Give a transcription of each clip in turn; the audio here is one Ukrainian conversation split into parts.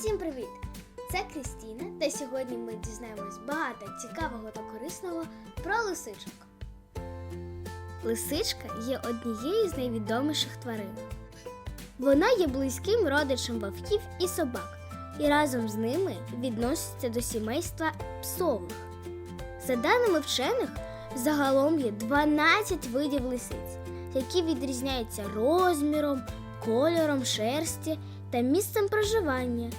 Всім привіт! Це Крістіна, та сьогодні ми дізнаємось багато цікавого та корисного про лисичок. Лисичка є однією з найвідоміших тварин. Вона є близьким родичем вовків і собак, і разом з ними відноситься до сімейства псових. За даними вчених, загалом є 12 видів лисиць, які відрізняються розміром, кольором шерсті та місцем проживання.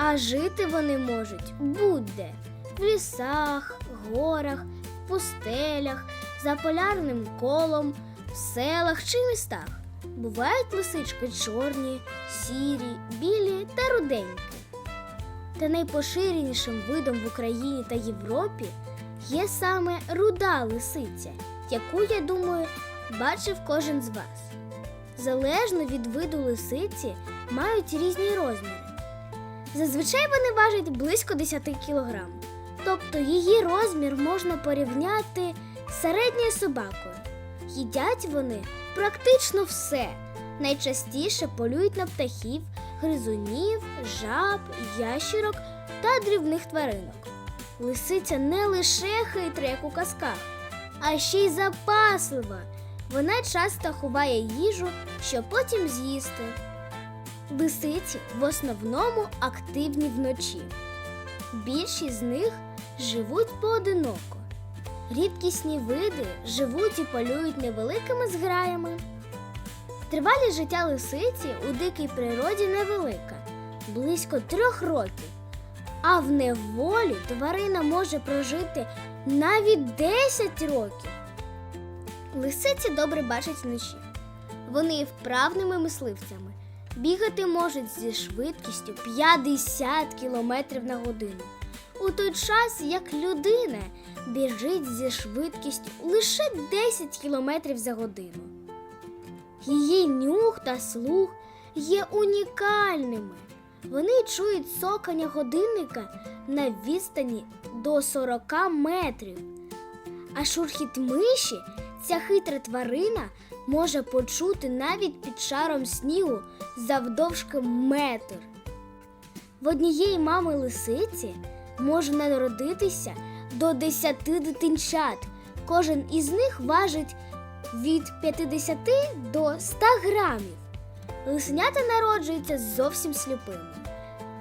А жити вони можуть будь-де в лісах, горах, пустелях, за полярним колом, в селах чи містах. Бувають лисички чорні, сірі, білі та руденькі. Та найпоширенішим видом в Україні та Європі є саме руда лисиця, яку, я думаю, бачив кожен з вас. Залежно від виду лисиці мають різні розміри. Зазвичай вони важать близько 10 кг, тобто її розмір можна порівняти з середньою собакою. Їдять вони практично все. Найчастіше полюють на птахів, гризунів, жаб, ящірок та дрібних тваринок. Лисиця не лише хитра, як у казках, а ще й запаслива. Вона часто ховає їжу, щоб потім з'їсти. Лисиці в основному активні вночі. Більшість з них живуть поодиноко. Рідкісні види живуть і полюють невеликими зграями. Тривалість життя лисиці у дикій природі невелика близько трьох років. А в неволі тварина може прожити навіть 10 років. Лисиці добре бачать вночі. Вони є вправними мисливцями. Бігати можуть зі швидкістю 50 км на годину. У той час, як людина біжить зі швидкістю лише 10 км за годину. Її нюх та слух є унікальними. Вони чують цокання годинника на відстані до 40 метрів. А шурхіт миші ця хитра тварина може почути навіть під шаром снігу завдовжки метр. В однієї мами лисиці може народитися до 10 дитинчат. Кожен із них важить від 50 до 100 грамів. Лисенята народжуються зовсім сліпими.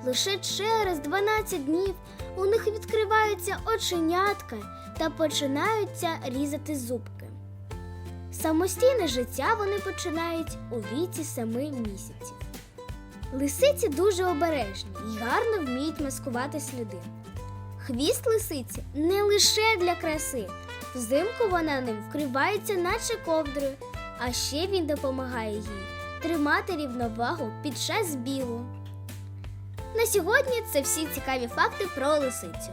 Лише через 12 днів у них відкриваються оченятка та починаються різати зубки. Самостійне життя вони починають у віці 7 місяців. Лисиці дуже обережні і гарно вміють маскувати сліди. Хвіст лисиці не лише для краси. Взимку вона ним вкривається, наче ковдрою, а ще він допомагає їй тримати рівновагу під час бігу. На сьогодні це всі цікаві факти про лисицю.